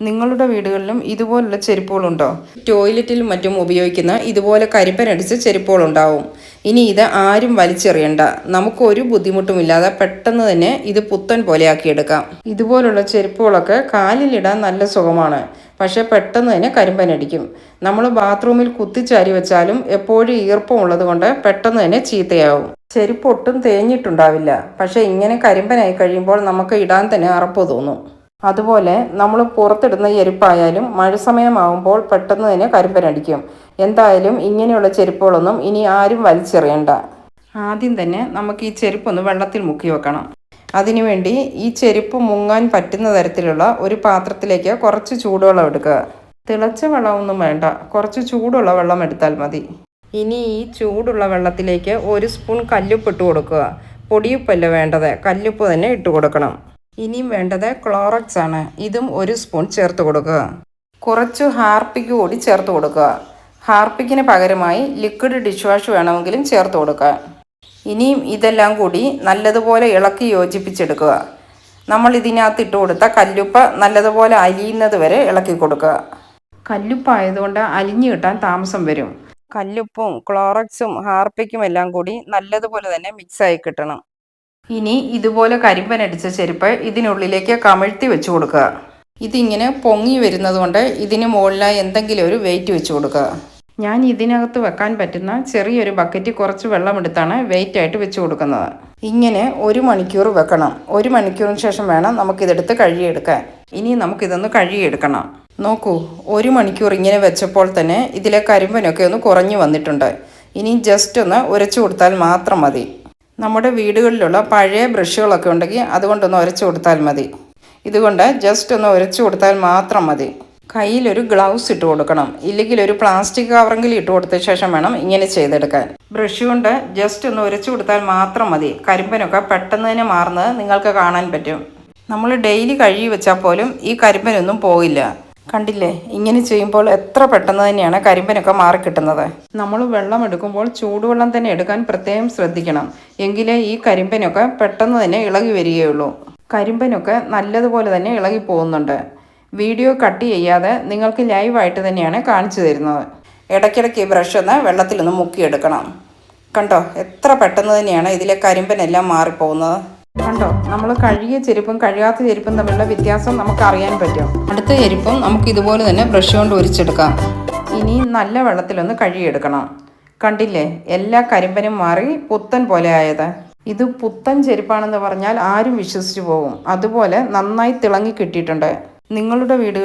നിങ്ങളുടെ വീടുകളിലും ഇതുപോലുള്ള ചെരുപ്പുകളുണ്ടോ? ടോയ്ലറ്റിലും മറ്റും ഉപയോഗിക്കുന്ന ഇതുപോലെ കരിമ്പനടിച്ച ചെരുപ്പുകളുണ്ടാവും. ഇനി ഇത് ആരും വലിച്ചെറിയണ്ട. നമുക്കൊരു ബുദ്ധിമുട്ടുമില്ലാതെ പെട്ടെന്ന് തന്നെ ഇത് പുത്തൻ പോലെയാക്കിയെടുക്കാം ഇതുപോലുള്ള ചെരുപ്പുകളൊക്കെ കാലിലിടാൻ നല്ല സുഖമാണ്. പക്ഷേ പെട്ടെന്ന് തന്നെ കരിമ്പനടിക്കും. നമ്മൾ ബാത്റൂമിൽ കുത്തിച്ചാരി വെച്ചാലും എപ്പോഴും ഈർപ്പം ഉള്ളത് കൊണ്ട് പെട്ടെന്ന് തന്നെ ചീത്തയാവും. ചെരുപ്പ് ഒട്ടും തേഞ്ഞിട്ടുണ്ടാവില്ല. പക്ഷേ ഇങ്ങനെ കരിമ്പനായി കഴിയുമ്പോൾ നമുക്ക് ഇടാൻ തന്നെ അറപ്പ് തോന്നും. അതുപോലെ നമ്മൾ പുറത്തിടുന്ന ചെരുപ്പായാലും മഴ സമയമാകുമ്പോൾ പെട്ടെന്ന് തന്നെ കരിമ്പനടിക്കും. എന്തായാലും ഇങ്ങനെയുള്ള ചെരുപ്പുകളൊന്നും ഇനി ആരും വലിച്ചെറിയണ്ട. ആദ്യം തന്നെ നമുക്ക് ഈ ചെരുപ്പൊന്ന് വെള്ളത്തിൽ മുക്കി വെക്കണം. അതിനുവേണ്ടി ഈ ചെരുപ്പ് മുങ്ങാൻ പറ്റുന്ന തരത്തിലുള്ള ഒരു പാത്രത്തിലേക്ക് കുറച്ച് ചൂടുവെള്ളം എടുക്കുക. തിളച്ച വെള്ളമൊന്നും വേണ്ട. കുറച്ച് ചൂടുള്ള വെള്ളം എടുത്താൽ മതി. ഇനി ഈ ചൂടുള്ള വെള്ളത്തിലേക്ക് ഒരു സ്പൂൺ കല്ലുപ്പ് ഇട്ട് കൊടുക്കുക. പൊടിയുപ്പല്ല വേണ്ടത്. കല്ലുപ്പ് തന്നെ ഇട്ട് കൊടുക്കണം. ഇനിയും വേണ്ടത് ക്ലോറക്സ് ആണ്. ഇതും ഒരു സ്പൂൺ ചേർത്ത് കൊടുക്കുക. കുറച്ച് ഹാർപ്പിക്ക് കൂടി ചേർത്ത് കൊടുക്കുക. ഹാർപ്പിക്കിന് പകരമായി ലിക്വിഡ് ഡിഷ് വാഷ് വേണമെങ്കിലും ചേർത്ത് കൊടുക്കുക. ഇനിയും ഇതെല്ലാം കൂടി നല്ലതുപോലെ ഇളക്കി യോജിപ്പിച്ചെടുക്കുക. നമ്മൾ ഇതിനകത്ത് ഇട്ട് കൊടുത്ത കല്ലുപ്പ നല്ലതുപോലെ അലിയുന്നത് വരെ ഇളക്കി കൊടുക്കുക. കല്ലുപ്പായതുകൊണ്ട് അലിഞ്ഞു കിട്ടാൻ താമസം വരും. കല്ലുപ്പും ക്ലോറക്സും ഹാർപ്പിക്കും എല്ലാം കൂടി നല്ലതുപോലെ തന്നെ മിക്സായി കിട്ടണം. ഇനി ഇതുപോലെ കരിമ്പൻ അടിച്ച ചെരുപ്പ് ഇതിനുള്ളിലേക്ക് കമഴ്ത്തി വെച്ചു കൊടുക്കുക. ഇതിങ്ങനെ പൊങ്ങി വരുന്നത് കൊണ്ട് ഇതിന് മുകളിലായി എന്തെങ്കിലും ഒരു വെയിറ്റ് വെച്ചു കൊടുക്കുക. ഞാൻ ഇതിനകത്ത് വെക്കാൻ പറ്റുന്ന ചെറിയൊരു ബക്കറ്റ് കുറച്ച് വെള്ളം എടുത്താണ് വെയിറ്റ് ആയിട്ട് വെച്ചു കൊടുക്കുന്നത്. ഇങ്ങനെ ഒരു മണിക്കൂർ വെക്കണം. ഒരു മണിക്കൂറിന് ശേഷം വേണം നമുക്കിതെടുത്ത് കഴുകിയെടുക്കാൻ. ഇനി നമുക്കിതൊന്ന് കഴുകിയെടുക്കണം. നോക്കൂ ഒരു മണിക്കൂർ ഇങ്ങനെ വെച്ചപ്പോൾ തന്നെ ഇതിലെ കരിമ്പനൊക്കെ ഒന്ന് കുറഞ്ഞു വന്നിട്ടുണ്ട്. ഇനി ജസ്റ്റ് ഒന്ന് ഉരച്ചു കൊടുത്താൽ മാത്രം മതി. നമ്മുടെ വീടുകളിലുള്ള പഴയ ബ്രഷുകളൊക്കെ ഉണ്ടെങ്കിൽ അതുകൊണ്ടൊന്ന് ഉരച്ചു കൊടുത്താൽ മതി. ഇതുകൊണ്ട് ജസ്റ്റ് ഒന്ന് ഉരച്ചു കൊടുത്താൽ മാത്രം മതി. കയ്യിലൊരു ഗ്ലൗസ് ഇട്ട് കൊടുക്കണം. ഇല്ലെങ്കിൽ ഒരു പ്ലാസ്റ്റിക് കവറെങ്കിലും ഇട്ട് കൊടുത്ത ശേഷം വേണം ഇങ്ങനെ ചെയ്തെടുക്കാൻ. ബ്രഷ് കൊണ്ട് ജസ്റ്റ് ഒന്ന് ഉരച്ചു കൊടുത്താൽ മാത്രം മതി. കരിമ്പനൊക്കെ പെട്ടെന്ന് തന്നെ മാറുന്നത് നിങ്ങൾക്ക് കാണാൻ പറ്റും. നമ്മൾ ഡെയിലി കഴുകി വെച്ചാൽ പോലും ഈ കരിമ്പനൊന്നും പോകില്ല. കണ്ടില്ലേ? ഇങ്ങനെ ചെയ്യുമ്പോൾ എത്ര പെട്ടെന്ന് തന്നെയാണ് കരിമ്പനൊക്കെ മാറിക്കിട്ടുന്നത് നമ്മൾ വെള്ളം എടുക്കുമ്പോൾ ചൂടുവെള്ളം തന്നെ എടുക്കാൻ പ്രത്യേകം ശ്രദ്ധിക്കണം. എങ്കിലേ ഈ കരിമ്പനൊക്കെ പെട്ടെന്ന് തന്നെ ഇളകി വരികയുള്ളൂ. കരിമ്പനൊക്കെ നല്ലതുപോലെ തന്നെ ഇളകി പോകുന്നുണ്ട്. വീഡിയോ കട്ട് ചെയ്യാതെ നിങ്ങൾക്ക് ലൈവായിട്ട് തന്നെയാണ് കാണിച്ചു തരുന്നത്. ഇടയ്ക്കിടയ്ക്ക് ഈ ബ്രഷ് ഒന്ന് വെള്ളത്തിലൊന്ന് മുക്കിയെടുക്കണം. കണ്ടോ? എത്ര പെട്ടെന്ന് തന്നെയാണ് ഇതിലെ കരിമ്പനെല്ലാം മാറിപ്പോകുന്നത്. കണ്ടോ? നമ്മൾ കഴുകിയ ചെരുപ്പും കഴുകാത്ത ചെരുപ്പും തമ്മിലുള്ള വ്യത്യാസം നമുക്ക് അറിയാൻ പറ്റും. അടുത്ത ചെരുപ്പും നമുക്ക് ഇതുപോലെ തന്നെ ബ്രഷ് കൊണ്ട് ഒരിച്ചെടുക്കാം. ഇനി നല്ല വെള്ളത്തിലൊന്ന് കഴുകിയെടുക്കണം. കണ്ടില്ലേ? എല്ലാ കരിമ്പനും മാറി പുത്തൻ പോലെ ആയത്. ഇത് പുത്തൻ ചെരുപ്പാണെന്ന് പറഞ്ഞാൽ ആരും വിശ്വസിച്ചു പോകും. അതുപോലെ നന്നായി തിളങ്ങി കിട്ടിയിട്ടുണ്ട്. നിങ്ങളുടെ വീടുകളിൽ